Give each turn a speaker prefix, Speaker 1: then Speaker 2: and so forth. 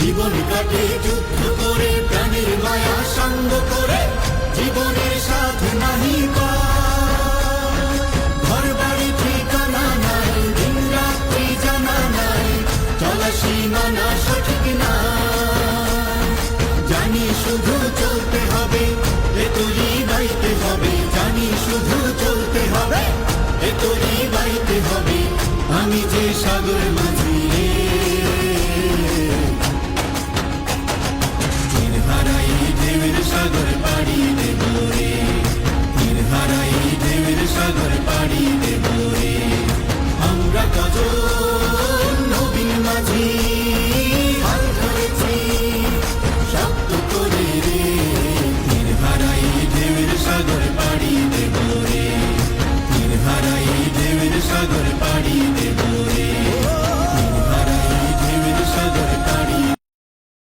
Speaker 1: জীবন কাটে, যুদ্ধ করে, প্রাণের মায়া সঙ্গ করে, জীবনের সাথে নাহি। ঘর বাড়ি ঠিকানা নাই, দিন রাত্রি জানা নাই, চলা সীমানা সঠিক না। জানি শুধু চলতে হবে, এ তুই বাইতে হবে। জানি শুধু চলতে হবে, এ তুই বাইতে হবে। আমি যে সাগর মাঝি সাগর পাড়ি